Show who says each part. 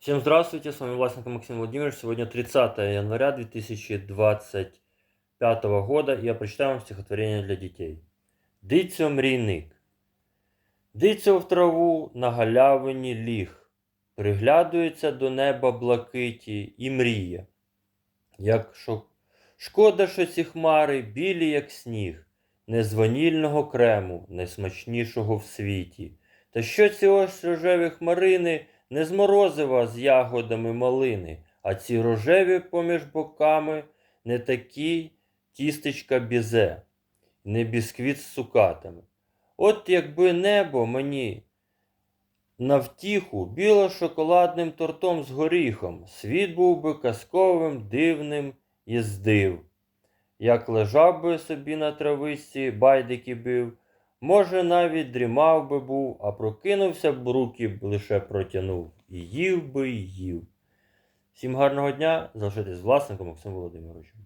Speaker 1: Всем здравствуйте, с вами Власенко Максим Владимирович. Сегодня 30 января 2025 года. Я прочитаю вам стихотворение для детей. Дицьо мрійник. Дицьо в траву на галявині ліг, приглядується до неба блакиті і мріє. Як шо... Шкода, що ці хмари білі, як сніг, не з ванільного крему, найсмачнішого в світі. Та що ці ось рожеві хмарини не з морозива з ягодами малини, а ці рожеві поміж боками не такі тістечка бізе, не бісквіт з цукатами. От якби небо мені на втіху біло шоколадним тортом з горіхом, світ був би казковим, дивним і здив. Як лежав би собі на травичці, байдики бив, може, навіть дрімав би був, а прокинувся б руки б лише протягнув. І їв би і їв. Всім гарного дня, залишайтесь власником Максим Володимировичем.